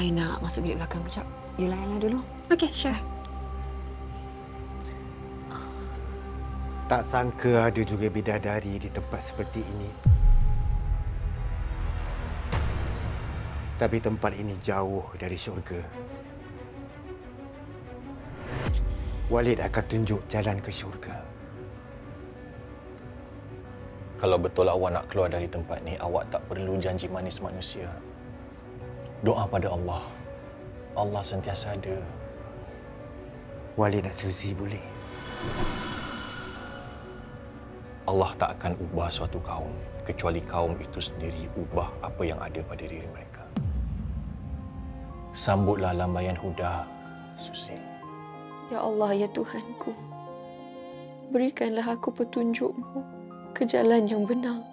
I nak masuk bilik belakang kejap. You layan dulu. Okay, sure. Tak sangka ada juga bidadari di tempat seperti ini. Tapi tempat ini jauh dari syurga. Walid akan tunjuk jalan ke syurga. Kalau betul awak nak keluar dari tempat ni, awak tak perlu janji manis manusia. Doa pada Allah. Allah sentiasa ada. Walid nak Suzy boleh. Allah tak akan ubah suatu kaum kecuali kaum itu sendiri ubah apa yang ada pada diri mereka. Sambutlah lambaian huda, Susi. Ya Allah, ya Tuhanku. Berikanlah aku petunjukmu ke jalan yang benar.